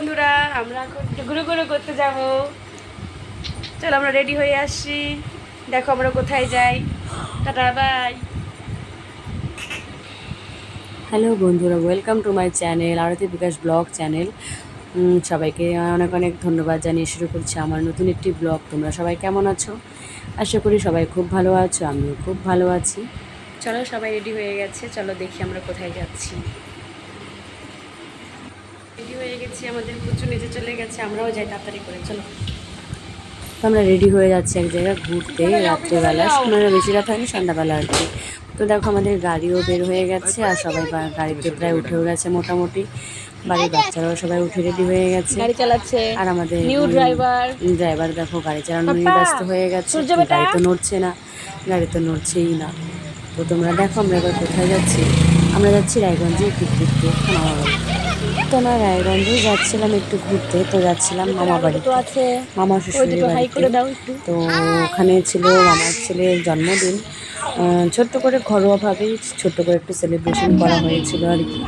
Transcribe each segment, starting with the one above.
বন্ধুরা আমরা এখন ঘুরে ঘুরে করতে যাব। চলো আমরা রেডি হয়ে আসছি। দেখো আমরা কোথায় যাই। টাটা বাই হ্যালো বন্ধুরা welcome to my channel Arati Bikash blog channel সবাইকে অনেক অনেক ধন্যবাদ জানিয়ে শুরু করছি আমার নতুন একটি ব্লগ তোমরা সবাই কেমন আছো? আশা করি সবাই খুব ভালো আছো আমিও খুব ভালো আছি। চলো সবাই রেডি হয়ে গেছে। চলো দেখি আমরা কোথায় যাচ্ছি। হয়ে গেছি আমাদের নিচে চলে গেছে আমরাও যাই তাড়াতাড়ি করে চলো। তো আমরা রেডি হয়ে যাচ্ছি এক জায়গায় ঘুরতে রাত্রেবেলা। মানে বেশি রাত হয়নি সন্ধ্যাবেলা আর কি। তো দেখো আমাদের গাড়িও বের হয়ে গেছে আর সবাই গাড়িতে প্রায় উঠেও গেছে মোটামুটি। বাড়ির বাচ্চারাও সবাই উঠে রেডি হয়ে গেছে। গাড়ি চালাচ্ছে আর আমাদের নিউ ড্রাইভার ড্রাইভার দেখো গাড়ি চালানো নিয়ে ব্যস্ত হয়ে গেছে। গাড়ি তো নড়ছে না গাড়ি তো নড়ছেই না। তো তোমরা দেখো আমরা এবার কোথায় যাচ্ছি। আমরা যাচ্ছি রায়গঞ্জে একটু ঘুরতে তো আমরা রায়গঞ্জে যাচ্ছিলাম একটু ঘুরতে তো যাচ্ছিলাম মামা বাড়ি তো আছে মামা শ্বশুরের বাড়িতে। দাও তো ওখানে ছিল আমার ছেলের জন্মদিন। ছোট্ট করে ঘরোয়াভাবেই ছোট্ট করে একটু সেলিব্রেশন করা হয়েছিল আর কি।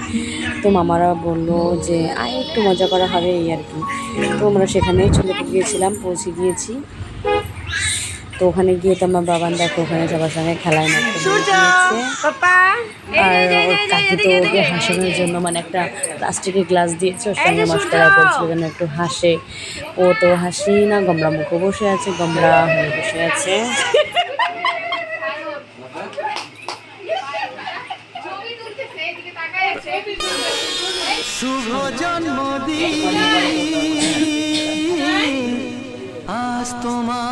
তো মামারা বলল যে আয় একটু মজা করা হবে এই আর কি। তো আমরা সেখানেই চলে গিয়েছিলাম পৌঁছে গিয়েছি। তো ওখানে গিয়ে তো আমার বাবান দেখো ওখানে সবার সঙ্গে খেলায় মারতে আর ওর কাকি তো ওকে হাসানোর জন্য মানে একটা প্লাস্টিকের গ্লাস দিয়েছে ওর সঙ্গে মশকরা করছিল যেন একটু হাসে। ও তো হাসি না গমরা মুখে বসে আছে গমরা হয়ে বসে আছে। শুভ জন্মদিন। আজ তোমার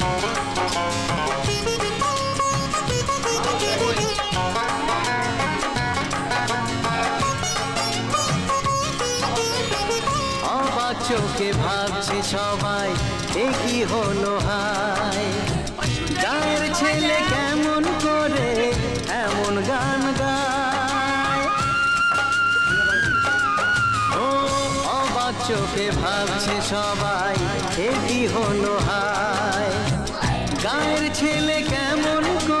চোখে ভাবছে সবাই, এ কি হলো হায়? গায়ের ছেলে কেমন করে এমন গান গায়? ও অবাক চোখে ভাবছে সবাই, এ কি হলো হায়? গায়ের ছেলে কেমন করে